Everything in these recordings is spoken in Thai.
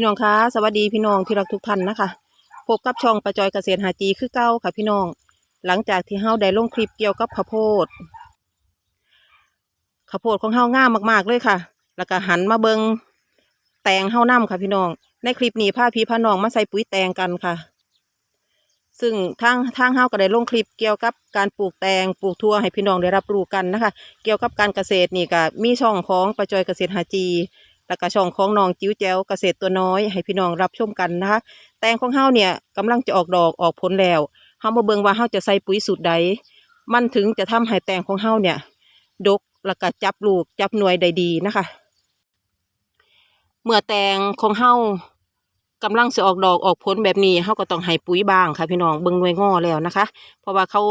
พี่น้องคะสวัสดีพี่น้องที่รักทุกท่านนะคะพบกับช่องประจอยเกษตรหาจีคือเก้าค่ะพี่น้อง หลังจากที่เฮาได้ลงคลิปเกี่ยวกับข้าวโพดข้าวโพดของเฮางามมาก ๆเลยค่ะ แล้วก็หันมาเบิงแตงเฮานํค่ะพี่น้อง ในคลิปนี้พาพี่พาน้องมาใส่ปุ๋ยแตงกันค่ะ ซึ่งทางทางเฮาก็ได้ลงคลิปเกี่ยวกับการปลูกแตงปลูกทั่วให้พี่น้องได้รับรู้กันนะคะ เกี่ยวกับการเกษตรนี่ก็มีช่องของประจอยเกษตรหาจี แล้วก็ช่องของน้องจิ้วแจ้วเกษตรตัวน้อยให้พี่น้องรับชมกันนะคะ แตงของเฮาเนี่ยกำลังจะออกดอกออกผลแล้วเฮามาเบิ่งว่าเฮาจะใส่ปุ๋ยสูตรใด มันถึงจะทำให้แตงของเฮาเนี่ย ดกแล้วก็จับลูกจับหน่วยได้ดีนะคะ เมื่อแตงของเฮากำลังจะออกดอกออกผลแบบนี้เฮาก็ต้องให้ปุ๋ยบ้างค่ะพี่น้องเบิ่งหน่วยงอแล้วนะคะ เพราะว่าเขา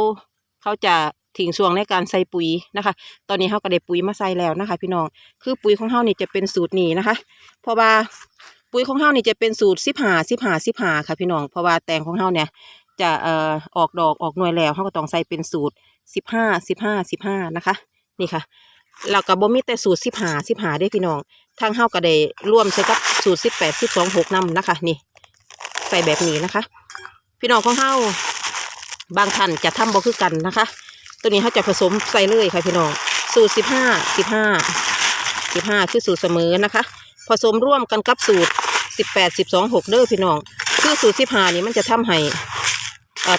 เขาจะ ทิ้งช่วงในการใส่ปุ๋ยนะคะ ตอนนี้เฮาก็ได้ปุ๋ยมาใส่แล้วนะคะ พี่น้อง คือปุ๋ยของเฮานี่จะเป็นสูตรนี้นะคะ เพราะว่าปุ๋ยของเฮานี่จะเป็นสูตรสิบหาสิบหาสิบหาค่ะพี่น้อง เพราะว่าแตงของเฮาเนี่ยจะเอ่อออกดอกออกหน่วยแล้วเฮาก็ต้องใส่เป็นสูตรสิบห้าสิบห้าสิบห้านะคะ นี่ค่ะแล้วก็บ่มีแต่สูตรสิบหาสิบหาได้พี่น้องทางเฮาก็ได้ร่วมใช้กับสูตรสิบแปดสิบสองหกนำนะคะ นี่ ใส่แบบนี้นะคะ พี่น้องของเฮาบางท่านจะทำบ่คือกันนะคะ ตัวนี้เขาจะผสมใส่เลยค่ะพี่น้อง สูตรสิบห้าสิบห้าสิบห้าคือสูตรเสมอนะคะ ผสมร่วมกันกับสูตรสิบแปดสิบสองหกเด้อพี่น้อง คือสูตรสิบห้านี่มันจะทำให้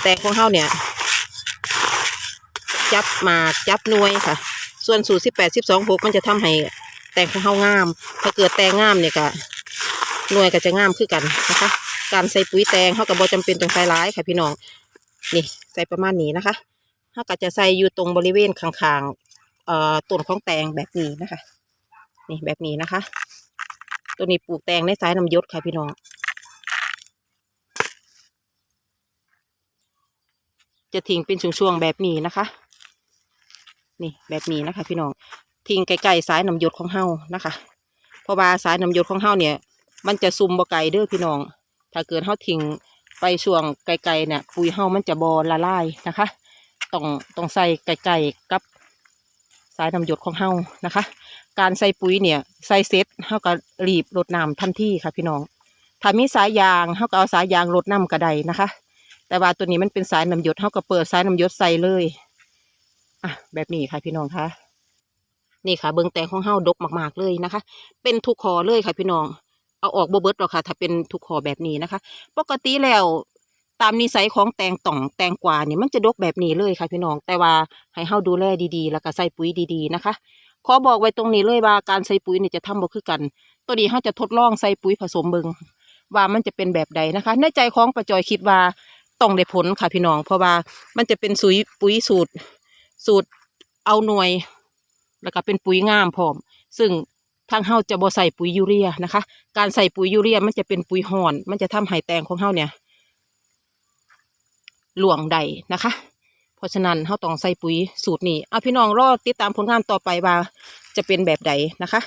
แตงของเฮาเนี่ย จับมาจับนวยค่ะ ส่วนสูตรสิบแปดสิบสองหกมันจะทำให้แตงของเฮางาม ถ้าเกิดแตงงามเนี่ยก็หน่วยก็จะงามขึ้นกันนะคะ การใส่ปุ๋ยแตงเขากับบอจำเป็นต้องใส่ร้ายค่ะพี่น้อง นี่ใส่ประมาณนี้นะคะ ถ้าก็จะใส่อยู่ตรงบริเวณข้างๆเอ่อต้นของแตงแบบนี้นะคะ นี่แบบนี้นะคะ ตัวนี้ปลูกแตงในสายน้ำยศค่ะพี่น้องจะทิ้งเป็นช่วงๆแบบนี้นะคะ นี่แบบนี้นะคะ พี่น้องทิ้งไกลๆสายน้ำยศของเฮานะคะ เพราะว่าสายน้ำยศของเฮาเนี่ย มันจะซุ่มบ่ไกลเด้อพี่น้อง ถ้าเกิดเฮาทิ้งไปช่วงไกลๆเนี่ยปุ๋ยเฮามันจะบอละลายนะคะ ต้องต้องใส่ไก่ๆกับสายน้ำหยดของเฮานะคะ การใส่ปุ๋ยเนี่ยใส่เสร็จเฮาก็รีบรดน้ำทันทีค่ะพี่น้องถ้ามีสายยางเฮาก็เอาสายยางรดน้ำกระไดนะคะ แต่ว่าตัวนี้มันเป็นสายน้ำหยดเฮาก็เปิดสายน้ำหยดใส่เลยอะแบบนี้ค่ะพี่น้องคะนี่ค่ะเบิงแตงของเฮาดกมากๆเลยนะคะ เป็นทุกคอเลยค่ะพี่น้องเอาออกบ่เบิดหรอกค่ะ ถ้าเป็นทุกคอแบบนี้นะคะ ปกติแล้ว ตามนิสัยของแตงต่องแตงกวาเนี่ยมันจะดกแบบนี้เลยค่ะพี่น้อง แต่ว่าให้เฮาดูแลดีๆ แล้วก็ใส่ปุ๋ยดีๆนะคะขอบอกไว้ตรงนี้เลยว่าการใส่ปุ๋ยเนี่ยจะทำบ่คือกัน ตัวนี้เฮาจะทดลองใส่ปุ๋ยผสมเบิงว่ามันจะเป็นแบบใดนะคะ ในใจของประจอยคิดว่าต้องได้ผลค่ะพี่น้อง เพราะว่ามันจะเป็นสุยปุ๋ยสูตร สูตรเอาหน่วย แล้วก็เป็นปุ๋ยงามพร้อม ซึ่งทางเฮาจะบ่ใส่ปุ๋ยยูเรียนะคะ การใส่ปุ๋ยยูเรียมันจะเป็นปุ๋ยห่อน มันจะทำให้แตงของเฮาเนี่ย หลวงใดนะคะ เพราะฉะนั้นเราต้องใส่ปุ๋ยสูตรนี้เอาพี่น้องรอติดตามผลงานต่อไปว่าจะเป็นแบบใดนะคะ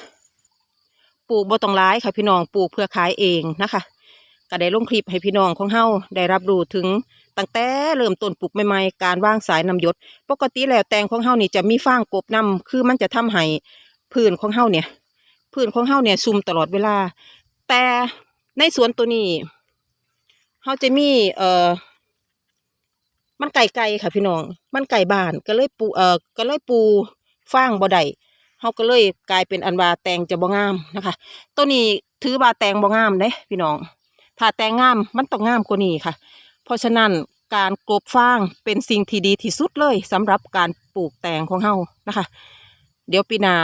ปลูกบ่ต้องร้ายค่ะพี่น้องปลูกเพื่อขายเองนะคะก็ได้ลงคลิปให้พี่น้องของเฮาได้รับรู้ถึงตั้งแต่เริ่มต้นปลูกใหม่ๆการวางสายน้ำยศปกติแล้วแตงของเฮานี่จะมีฟางกบน้ำคือมันจะทำให้พื้นของเฮาเนี่ยพื้นของเฮาเนี่ยซุ่มตลอดเวลา แต่ในสวนตัวนี้เฮาจะมีเอ่อ มันไก่ไก่ค่ะพี่น้อง มันไก่บ้านก็เลยปูเอ่อก็เลยปูฟางบ่ได้เฮาก็เลยกลายเป็นอันว่าแตงจะบ่งามนะคะ ตัวนี้ถือว่าแตงบ่งามเด้พี่น้อง ถ้าแตงงามมันต้องงามกว่านี้ค่ะ เพราะฉะนั้นการกลบฟางเป็นสิ่งที่ดีที่สุดเลยสำหรับการปลูกแตงของเฮานะคะ เดี๋ยวปีหน้า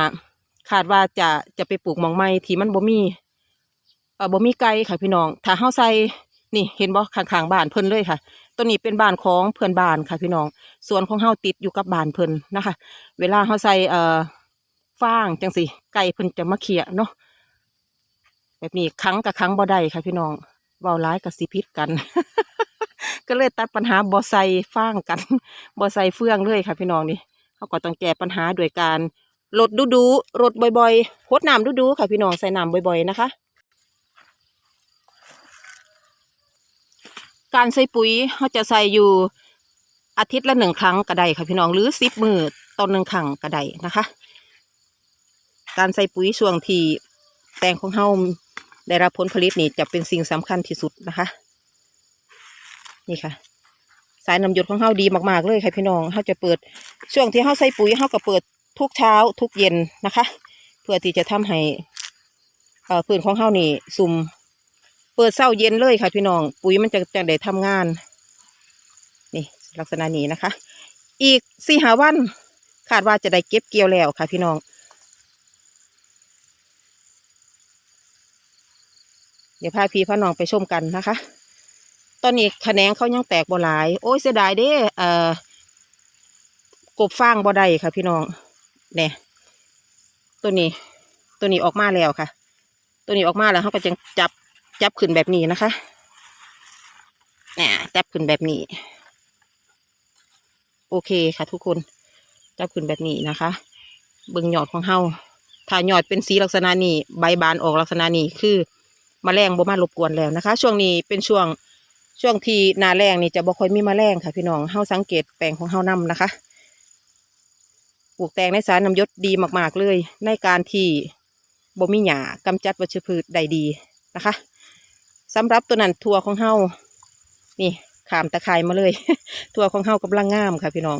คาดว่าจะจะไปปลูกหมองไม้ที่มันบ่มีเอ่อบ่มีไก่ค่ะพี่น้อง ถ้าเฮาใส่นี่เห็นบ่ข้างๆบ้านเพิ่นเลยค่ะ ตัวนี้เป็นบ้านของเพื่อนบ้านค่ะพี่น้องสวนของเฮาติดอยู่กับบ้านเพิ่นนะคะ เวลาเฮาใส่เอ่อฟางจังสิไก่เพิ่นจะมาเขี่ยเนาะแบบนี้ครั้งกับครั้งบ่ได้ค่ะพี่น้องเว้าร้ายกับสิพิษกัน ก็เลยตัดปัญหาบ่ใส่ฟางกันบ่ใส่เฟืองเลยค่ะพี่น้องนี่เขาก็ต้องแก้ปัญหาโดยการลดดูดูๆลดบ่อยๆพดน้ำดูดูๆค่ะพี่น้องใส่น้ำบ่อยๆนะคะ การใส่ปุ๋ยเขาจะใส่อยู่อาทิตย์ละหนึ่งครั้งก็ได้ค่ะพี่น้องหรือสิบมือต่อหนึ่งครั้งก็ได้นะคะ การใส่ปุ๋ยช่วงที่แตงของเฮาได้รับผลผลิตนี่จะเป็นสิ่งสำคัญที่สุดนะคะ นี่ค่ะ สายน้ำหยดของเฮาดีมากๆเลยค่ะพี่น้องเฮาจะเปิดช่วงที่เฮาใส่ปุ๋ยเฮาก็เปิดทุกเช้าทุกเย็นนะคะ เพื่อที่จะทำให้เอ่อพื้นของเฮานี่สุ่ม เปิดเช้าเย็นเลยค่ะพี่น้อง ปุ๋ยมันจะจะได้ทำงาน นี่ลักษณะนี้นะคะ อีกสี่หาวันคาดว่าจะได้เก็บเกี่ยวแล้วค่ะพี่น้อง เดี๋ยวพาพี่พาน้องไปชมกันนะคะ ตอนนี้คะแนนเขายังแตกบ่หลาย โอ้ยเสียดายเด้เอ่อกบฟางบ่ได้ค่ะพี่น้องเนี่ยตัวนี้ ตัวนี้ออกมาแล้วค่ะ ตัวนี้ออกมาแล้วเขาก็จะจับ จับขึ้นแบบนี้นะคะเนี่ยจับขึ้นแบบนี้ โอเคค่ะ ทุกคน จับขึ้นแบบนี้นะคะ เบิ่งหยอดของเฮาถ้าหยอดเป็นสีลักษณะนี้ใบบานออกลักษณะนี้คือมแมลงบ่มารบกวนแล้วนะคะ ช่วงนี้เป็นช่วงช่วงที่นาแรงนี่จะบ่ค่อยมีมแมลงค่ะ พี่น้องเฮาสังเกตแปลงของเฮานํนะคะปลูกแตงในสารน้ำยศดีมาก ๆ เลย ในการที่บ่มีหญ้ากำจัดวัชพืชได้ดีนะคะ สำหรับตัวนั้นทัวของเฮานี่ขามตะไคร้มาเลย ทัวของเฮากำลังงามค่ะพี่น้อง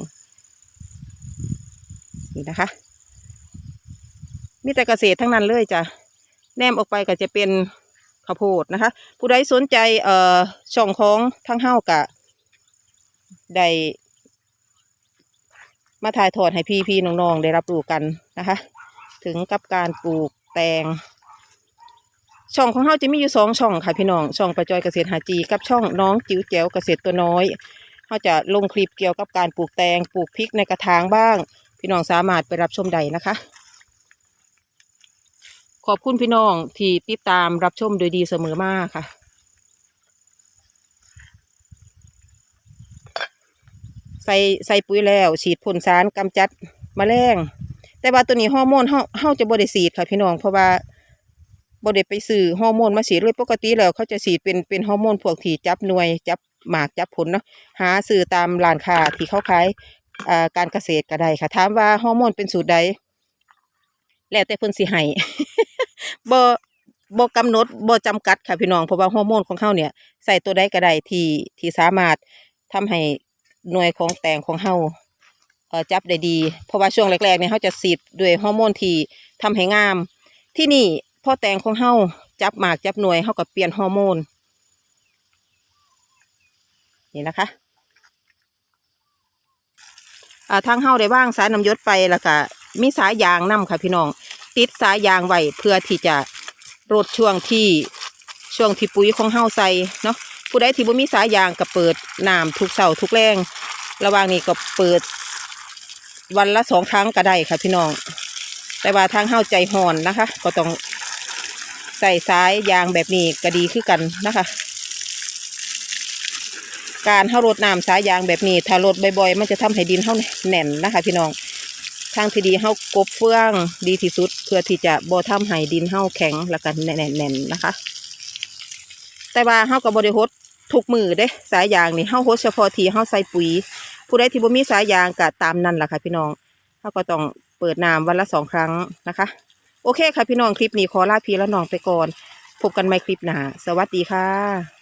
นี่นะคะมีแต่เกษตรทั้งนั้นเลยจ้ะแนมออกไปก็จะเป็นข้าวโพดนะคะ ผู้ใดสนใจเอ่อช่องของทั้งเฮากะได้มาถ่ายทอดให้พี่พี่ๆน้องๆได้รับรู้กันนะคะ ถึงกับการปลูกแตง ช่องของเฮาจะมีอยู่สองช่องค่ะพี่น้อง ช่องประจอยเกษตรหาจี กับช่องน้องจิ๋วแจ๋วเกษตรตัวน้อยเขาจะลงคลิปเกี่ยวกับการปลูกแตงปลูกพริกในกระถางบ้าง พี่น้องสามารถไปรับชมได้นะคะ ขอบคุณพี่น้องที่ติดตามรับชมโดยดีเสมอมาค่ะใส่ใส่ปุ๋ยแล้ว ฉีดพ่นสารกำจัดแมลงแต่ว่าตัวนี้ฮอร์โมนเฮาเฮาจะบ่ได้ฉีดค่ะพี่น้องเพราะว่า บ่ได้ไปซื้อฮอร์โมนมาฉีดเลยปกติแล้วเขาจะฉีดเป็นเป็นฮอร์โมนพวกที่จับหน่วยจับหมากจับผลเนาะหาซื้อตามร้านค้าที่เขาขายการเกษตรก็ได้ค่ะถามว่าฮอร์โมนเป็นสูตรใดแล้วแต่เพิ่นสิให้บ่บ่กำหนดบ่จำกัดค่ะพี่น้องเพราะว่าฮอร์โมนของเฮาเนี่ยใส่ตัวใดก็ได้ที่ที่สามารถทำให้หน่วยของแตงของเฮาเอ่อจับได้ดี เพราะว่าช่วงแรกๆเนี่ยเฮาจะฉีดด้วยฮอร์โมนที่ทำให้งาม ที่นี่ พอแตงของเฮาจับหมากจับหน่วยเฮาก็เปลี่ยนฮอร์โมน นี่นะคะอ่าทางเฮาได้ว่างสายน้ำยศไปแล้วก็มีสายยางนํค่ะพี่น้อง ติดสายยางไว้เพื่อที่จะลดช่วงที่ช่วงที่ปุ๋ยของเฮาใส่เนาะผู้ใดที่บ่มีสายยางก็เปิดน้ำทุกเสาร์ทุกแรงระหว่างนี้ก็เปิด วันละสองครั้งก็ได้ค่ะพี่น้อง แต่ว่าทางเฮาใจห่อนนะคะ ก็ต้อง ใส่สายยางแบบนี้ก็ดีขึ้นกันนะคะ การเฮารดน้ำสายยางแบบนี้ ถ้ารดบ่อยๆ มันจะทำให้ดินเฮาแน่นนะคะ พี่น้องทางที่ดีเฮากบเฟืองดีที่สุด เพื่อที่จะบ่ทำให้ดินเฮาแข็งแล้วก็แน่นๆนะคะ แต่ว่าเฮาก็บ่ได้หดทุกมือเด้สายยางนี่เฮาหดเฉพาะที่เฮาใส่ปุ๋ย ผู้ใดที่บ่มีสายยางก็ตามนั้นแหละค่ะพี่น้องเฮาก็ต้องเปิดน้ำวันละสองครั้งนะคะ โอเคค่ะพี่น้องคลิปนี้ขอลาพี่และน้องไปก่อน พบกันใหม่คลิปหน้า สวัสดีค่ะ